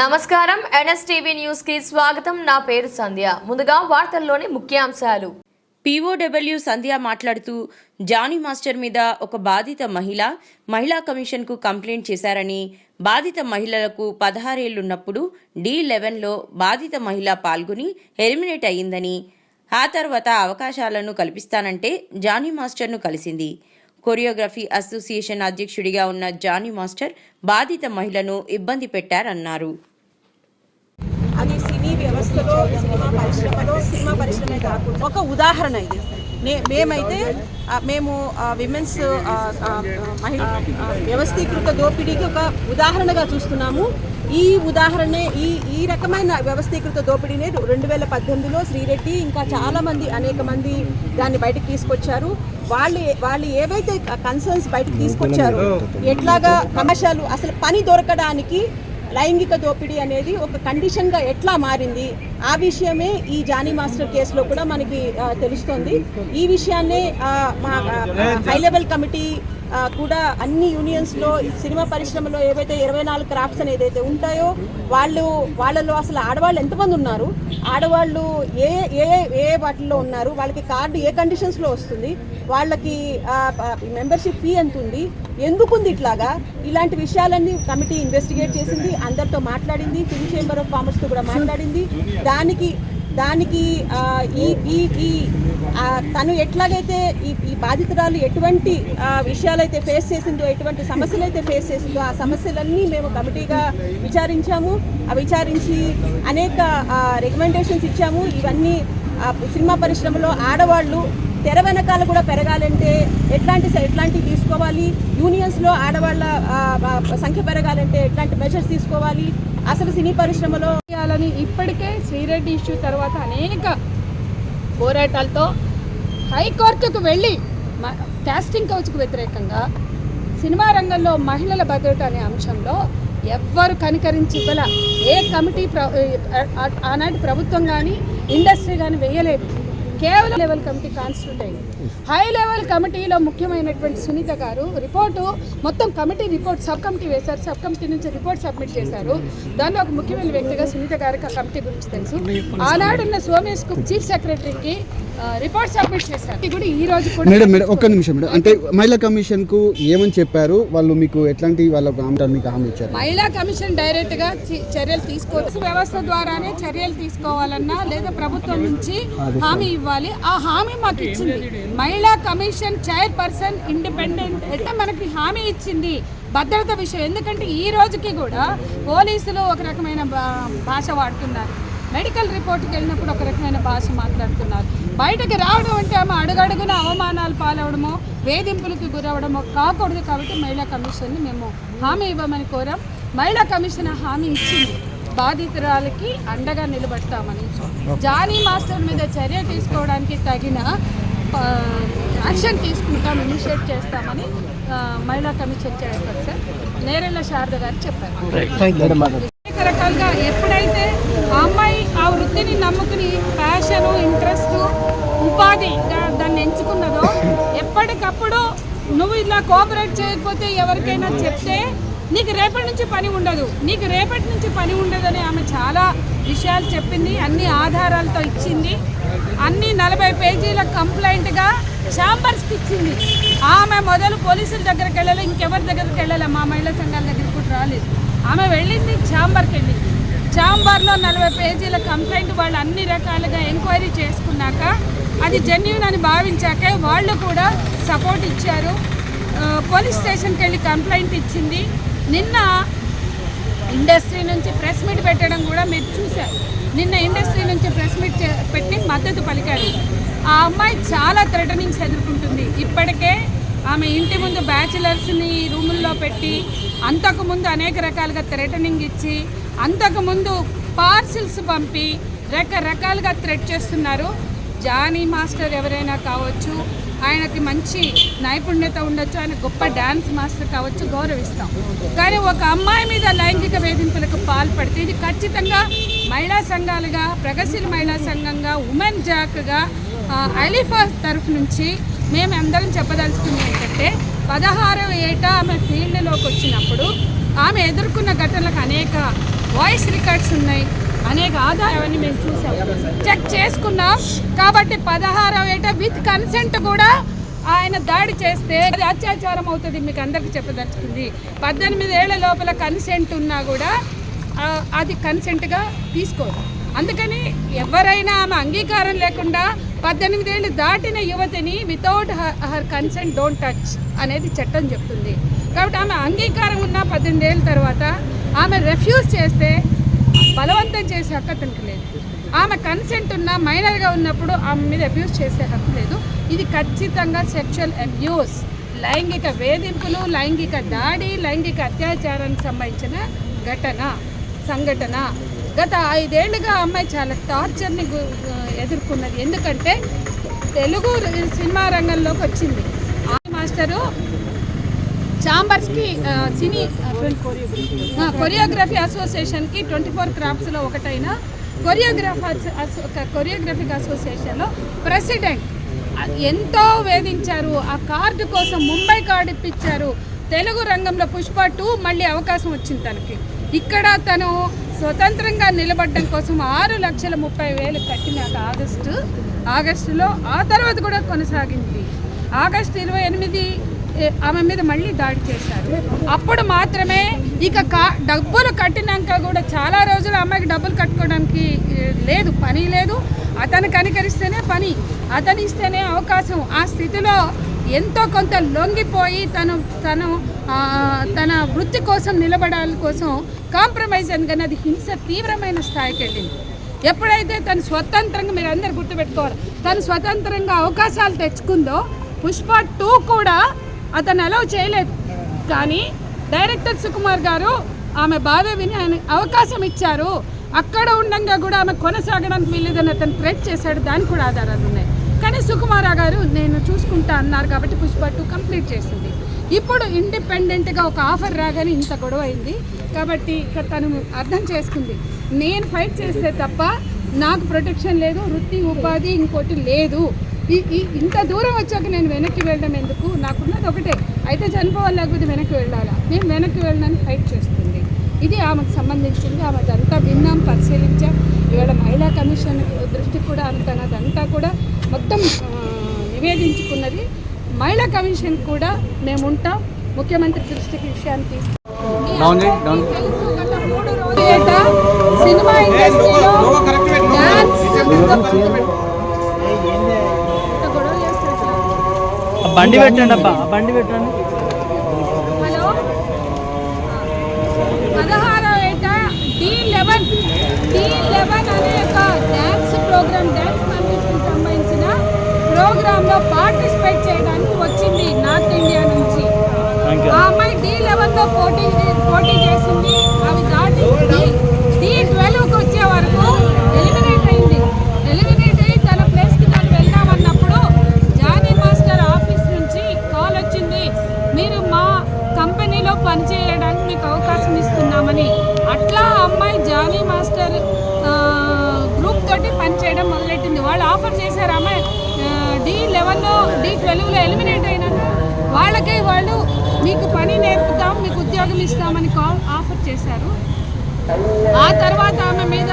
నమస్కారం. ఎన్ఎస్టీవీ న్యూస్కి స్వాగతం. నా పేరు సంధ్య. ముందుగా వార్తల్లోని ముఖ్యాంశాలు. పీఓడబ్ల్యూ సంధ్య మాట్లాడుతూ జానీ మాస్టర్ మీద ఒక బాధిత మహిళ మహిళా కమిషన్కు కంప్లైంట్ చేశారని బాధిత మహిళలకు పదహారేళ్ళున్నప్పుడు డి లెవెన్లో బాధిత మహిళ పాల్గొని ఎలిమినేట్ అయ్యిందని ఆ తర్వాత అవకాశాలను కల్పిస్తానంటే జానీ మాస్టర్ను కలిసింది. కొరియోగ్రఫీ అసోసియేషన్ అధ్యక్షుడిగా ఉన్న జానీ మాస్టర్ బాధిత మహిళను ఇబ్బంది పెట్టారన్నారు. అది సినీ వ్యవస్థలో సినిమా పరిశ్రమలో సినిమా పరిశ్రమే కాకుండా. ఒక ఉదాహరణ ఇది. నే మేమైతే మేము విమెన్స్ మహిళా వ్యవస్థీకృత దోపిడీకి ఒక ఉదాహరణగా చూస్తున్నాము. ఈ ఉదాహరణే ఈ ఈ రకమైన వ్యవస్థీకృత దోపిడీని రెండు వేల పద్దెనిమిదిలో శ్రీరెడ్డి ఇంకా చాలా మంది అనేక మంది దాన్ని బయటకు తీసుకొచ్చారు. వాళ్ళు వాళ్ళు ఏవైతే కన్సర్న్స్ బయటకు తీసుకొచ్చారో ఎట్లాగా కమర్షియల్ అసలు పని దొరకడానికి లైంగిక దోపిడీ అనేది ఒక కండిషన్గా ఎట్లా మారింది? ఆ విషయమే ఈ జానీ మాస్టర్ కేసులో కూడా మనకి తెలుస్తోంది. ఈ విషయాన్నే మా హై లెవెల్ కమిటీ కూడా అన్ని యూనియన్స్లో సినిమా పరిశ్రమలో ఏవైతే ఇరవై నాలుగు క్రాఫ్ట్స్ అనేది ఏదైతే ఉంటాయో వాళ్ళు వాళ్ళలో అసలు ఆడవాళ్ళు ఎంతమంది ఉన్నారు? ఆడవాళ్ళు ఏ ఏ ఏ వాటిల్లో ఉన్నారు? వాళ్ళకి కార్డు ఏ కండిషన్స్లో వస్తుంది? వాళ్ళకి మెంబర్షిప్ ఫీ ఎంత ఉంది? ఎందుకు ఉంది ఇట్లాగా? ఇలాంటి విషయాలన్నీ కమిటీ ఇన్వెస్టిగేట్ చేసింది అందరితో మాట్లాడింది ఫిల్మ్ చేంబర్ ఆఫ్ కామర్స్తో కూడా మాట్లాడింది. దానికి దానికి ఈ ఈ ఈ తను ఎట్లాగైతే ఈ ఈ బాధితురాలు ఎటువంటి విషయాలు విషయాలైతే ఫేస్ చేసిందో ఎటువంటి సమస్యలు అయితే ఫేస్ చేసిందో ఆ సమస్యలన్నీ మేము కమిటీగా విచారించాము. ఆ విచారించి అనేక రికమెండేషన్స్ ఇచ్చాము. ఇవన్నీ సినిమా పరిశ్రమలో ఆడవాళ్ళు తెర వెనకాల కూడా పెరగాలంటే ఎట్లాంటి ఎట్లాంటివి తీసుకోవాలి? యూనియన్స్లో ఆడవాళ్ళ సంఖ్య పెరగాలంటే ఎట్లాంటి మెజర్స్ తీసుకోవాలి? అసలు సినీ పరిశ్రమలో చేయాలని ఇప్పటికే శ్రీరెడ్డి ఇష్యూ తర్వాత అనేక పోరాటాలతో హైకోర్టుకు వెళ్ళి మ- కాస్టింగ్ కౌచ్కు వ్యతిరేకంగా సినిమా రంగంలో మహిళల భద్రత అనే అంశంలో ఎవ్వరు కనికరించి ఇవ్వల. ఏ కమిటీ ప్ర ఆనాటి ప్రభుత్వం కానీ ఇండస్ట్రీ కానీ వేయలేదు. కేవలం లెవెల్ కమిటీ కాన్స్టిట్యూట్ అయింది. హై లెవెల్ కమిటీలో ముఖ్యమైనటువంటి సునీత గారు రిపోర్టు మొత్తం కమిటీ రిపోర్ట్ సబ్ కమిటీ వేశారు. సబ్ కమిటీ నుంచి రిపోర్ట్ సబ్మిట్ చేశారు. దానిలో ఒక ముఖ్యమైన వ్యక్తిగా సునీత గారికి ఆ కమిటీ గురించి తెలుసు. ఆనాడున్న సోమేష్కు చీఫ్ సెక్రటరీకి రిపోర్ట్ సబ్మిట్ చేశారు. కూడా ఈ రోజు కూడా మేడం మేడం ఒక్క నిమిషం మేడం. అంటే మహిళా కమిషన్కు ఏమని చెప్పారు? వాళ్ళు మీకు ఎట్లాంటి వాళ్ళ మీకు హామీ ఇచ్చారు? మహిళా కమిషన్ డైరెక్ట్గా చర్యలు తీసుకోవచ్చు వ్యవస్థ ద్వారానే చర్యలు తీసుకోవాలన్నా లేదా ప్రభుత్వం నుంచి హామీ ఇవ్వాలి. ఆ హామీ మాకు ఇచ్చింది. మహిళా కమిషన్ చైర్ పర్సన్ ఇండిపెండెంట్. అంటే మనకి హామీ ఇచ్చింది భద్రత విషయం. ఎందుకంటే ఈ రోజుకి కూడా పోలీసులు ఒక రకమైన భాష వాడుతున్నారు. మెడికల్ రిపోర్ట్కి వెళ్ళినప్పుడు ఒక రకమైన భాష మాట్లాడుతున్నారు. బయటకు రావడం అంటే ఆమె అడుగడుగున అవమానాలు పాలవడమో వేధింపులకు గురవడమో కాకూడదు కాబట్టి మహిళా కమిషన్ని మేము హామీ ఇవ్వమని కోరాం. మహిళా కమిషన్ హామీ ఇచ్చింది. బాధితురాలకి అండగా నిలబడతామని. జానీ మాస్టర్ మీద చర్య తీసుకోవడానికి తగిన యాక్షన్ తీసుకుంటాం ఇనిషియేట్ చేస్తామని మహిళా కమిషన్ చేస్తారు సార్. నేరెళ్ళ శారద గారు చెప్పారు. అనేక రకాలుగా ఎప్పుడైతే ఆ అమ్మాయి ఆ వృత్తిని నమ్ముకుని ప్యాషన్ ఇంట్రెస్ట్ ఉపాధిగా దాన్ని ఎంచుకున్నదో ఎప్పటికప్పుడు నువ్వు ఇలా కోఆపరేట్ చేయకపోతే ఎవరికైనా చెప్తే నీకు రేపటి నుంచి పని ఉండదు. నీకు రేపటి నుంచి పని ఉండదని ఆమె చాలా విషయాలు చెప్పింది అన్ని ఆధారాలతో ఇచ్చింది. అన్ని నలభై పేజీల కంప్లైంట్గా ఛాంబర్స్కి ఇచ్చింది. ఆమె మొదలు పోలీసుల దగ్గరికి వెళ్ళాలి ఇంకెవరి దగ్గరికి వెళ్ళాలి? మా మహిళా సంఘాల దగ్గరికి కూడా రాలేదు. ఆమె వెళ్ళింది ఛాంబర్కి వెళ్ళింది. ఛాంబర్లో నలభై పేజీల కంప్లైంట్ వాళ్ళు అన్ని రకాలుగా ఎంక్వైరీ చేసుకున్నాక అది జెన్యున్ అని భావించాకే వాళ్ళు కూడా సపోర్ట్ ఇచ్చారు. పోలీస్ స్టేషన్కి వెళ్ళి కంప్లైంట్ ఇచ్చింది. నిన్న ఇండస్ట్రీ నుంచి ప్రెస్ మీట్ పెట్టడం కూడా మీరు చూశారు. నిన్న ఇండస్ట్రీ నుంచి ప్రెస్ మీట్ చే- పెట్టి మద్దతు పలికారు. ఆ అమ్మాయి చాలా థ్రెటనింగ్స్ ఎదుర్కొంటుంది. ఇప్పటికే ఆమె ఇంటి ముందు బ్యాచిలర్స్ని రూముల్లో పెట్టి అంతకుముందు అనేక రకాలుగా థ్రెటనింగ్ ఇచ్చి అంతకుముందు పార్సిల్స్ పంపి రకరకాలుగా థ్రెట్ చేస్తున్నారు. జానీ మాస్టర్ ఎవరైనా కావచ్చు ఆయనకి మంచి నైపుణ్యత ఉండొచ్చు ఆయన గొప్ప డ్యాన్స్ మాస్టర్ కావచ్చు గౌరవిస్తాం. కానీ ఒక అమ్మాయి మీద లైంగిక వేధింపులకు పాల్పడితే ఇది ఖచ్చితంగా మహిళా సంఘాలుగా ప్రగతిశీల మహిళా సంఘంగా ఉమెన్ జాక్గా అలీఫా తరఫు నుంచి మేము అందరం చెప్పదలుచుకుంది ఏంటంటే పదహారవ ఏట ఆమె ఫీల్డ్లోకి వచ్చినప్పుడు ఆమె ఎదుర్కొన్న ఘటనలకు అనేక వాయిస్ రికార్డ్స్ ఉన్నాయి. అనేక ఆదాయాన్ని మేము చూసాం చెక్ చేసుకున్నాం. కాబట్టి పదహారవ ఏట విత్ కన్సెంట్ కూడా ఆయన దాడి చేస్తే అది అత్యాచారం అవుతుంది మీకు అందరికీ చెప్పదలుచుకుంది. పద్దెనిమిది ఏళ్ళ లోపల కన్సెంట్ ఉన్నా కూడా అది కన్సెంట్గా తీసుకోదు. అందుకని ఎవరైనా ఆమె అంగీకారం లేకుండా పద్దెనిమిది ఏళ్ళు దాటిన యువతిని without her consent don't touch అనేది చట్టం చెప్తుంది. కాబట్టి ఆమె అంగీకారం ఉన్న పద్దెనిమిది ఏళ్ళ తర్వాత ఆమె రెఫ్యూజ్ చేస్తే బలవంతం చేసే హక్కు అతనికి లేదు. ఆమె కన్సెంట్ ఉన్న మైనర్గా ఉన్నప్పుడు ఆమె మీద అబ్యూస్ చేసే హక్కు లేదు. ఇది ఖచ్చితంగా సెక్షువల్ అబ్యూస్ లైంగిక వేధింపులు లైంగిక దాడి లైంగిక అత్యాచారానికి సంబంధించిన ఘటన సంఘటన. గత ఐదేళ్ళుగా అమ్మాయి చాలా టార్చర్ని ఎదుర్కొన్నది. ఎందుకంటే తెలుగు సినిమా రంగంలోకి వచ్చింది. ఆ మాస్టరు చాంబర్స్కి సినీ కొరియోగ్రఫీ. అసోసియేషన్కి ట్వంటీ ఫోర్ క్రాఫ్ట్స్లో ఒకటైన కొరియోగ్రాఫర్స్ అసో కొరియోగ్రఫిక్ అసోసియేషన్లో ప్రెసిడెంట్. ఎంతో వేధించారు. ఆ కార్డు కోసం ముంబై కార్డు ఇప్పించారు. తెలుగు రంగంలో పుష్ప టూ మళ్ళీ అవకాశం వచ్చింది తనకి. ఇక్కడ తను స్వతంత్రంగా నిలబడడం కోసం ఆరు లక్షల ముప్పై వేలు కట్టినాక ఆగస్టు ఆగస్టులో ఆ తర్వాత కూడా కొనసాగింది. ఆగస్టు ఇరవై ఎనిమిది ఆమె మీద మళ్ళీ దాడి చేశారు. అప్పుడు మాత్రమే ఇక కా డబ్బులు కట్టినాక కూడా చాలా రోజులు అమ్మాయికి డబ్బులు కట్టుకోవడానికి లేదు పని లేదు. అతను కనికరిస్తేనే పని అతను ఇస్తేనే అవకాశం. ఆ స్థితిలో ఎంతో కొంత లొంగిపోయి తను తను తన వృత్తి కోసం నిలబడాలి కోసం కాంప్రమైజ్ అని అది హింస తీవ్రమైన స్థాయికి వెళ్ళింది. ఎప్పుడైతే తను స్వతంత్రంగా మీరు అందరు గుర్తుపెట్టుకోవాలి తను స్వతంత్రంగా అవకాశాలు తెచ్చుకుందో పుష్ప టూ కూడా అతను అలౌ చేయలేదు. కానీ డైరెక్టర్ సుకుమార్ గారు ఆమె బాధ విని ఆయన అవకాశం ఇచ్చారు. అక్కడ ఉండంగా కూడా ఆమె కొనసాగడానికి వీల్లేదని అతను థ్రెట్ చేశాడు. దానికి కూడా ఆధారాలు ఉన్నాయి. కానీ సుకుమార గారు నేను చూసుకుంటా అన్నారు కాబట్టి పుష్ప టూ కంప్లీట్ చేసింది. ఇప్పుడు ఇండిపెండెంట్గా ఒక ఆఫర్ రాగానే ఇంత గొడవ అయింది. కాబట్టి ఇక్కడ తను అర్థం చేసుకుంది. నేను ఫైట్ చేస్తే తప్ప నాకు ప్రొటెక్షన్ లేదు వృత్తి ఉపాధి ఇంకోటి లేదు. ఈ ఈ ఇంత దూరం వచ్చాక నేను వెనక్కి వెళ్ళడం ఎందుకు? నాకున్నది ఒకటే. అయితే చనిపోవాలి లేకపోతే వెనక్కి వెళ్ళాలా? నేను వెనక్కి వెళ్ళడానికి ఫైట్ చేస్తుంది. ఇది ఆమెకు సంబంధించింది. ఆమె అదంతా విన్నాం పరిశీలించాం. ఇవాళ మహిళా కమిషన్ దృష్టికి కూడా ఆమె తనదంతా కూడా మొత్తం నివేదించుకున్నది. మహిళా కమిషన్ కూడా మేము ఉంటాం. ముఖ్యమంత్రి దృష్టికి విషయాన్ని తీసుకు తెలుసు గత మూడు రోజులేట సినిమా ఇండస్ట్రీలో బండి పెట్టండి అబ్బా ఆ బండి పెట్టండి. హలో? పదహారవ ఏట డి లెవెన్ డి లెవెన్ అనే ఒక డ్యాన్స్ ప్రోగ్రామ్ డ్యాన్స్ కాంపిటీషన్ సంబంధించిన ప్రోగ్రాంలో పార్టిసిపేట్ చేయడానికి వచ్చింది నార్త్ ఇండియా నుంచి. థ్యాంక్ యూ ఆ అమ్మాయి డి లెవెన్లో పోటీ పోటీ మాస్టర్ గ్రూప్ తోటి పనిచేయడం మొదలెట్టింది. వాళ్ళు ఆఫర్ చేశారు ఆమె డి లెవెన్లో డి ట్వెల్వ్లో ఎలిమినేట్ అయినాక వాళ్ళకే వాళ్ళు మీకు పని నేర్పుతాం మీకు ఉద్యోగం ఇస్తామని కాల్ ఆఫర్ చేశారు. ఆ తర్వాత ఆమె మీద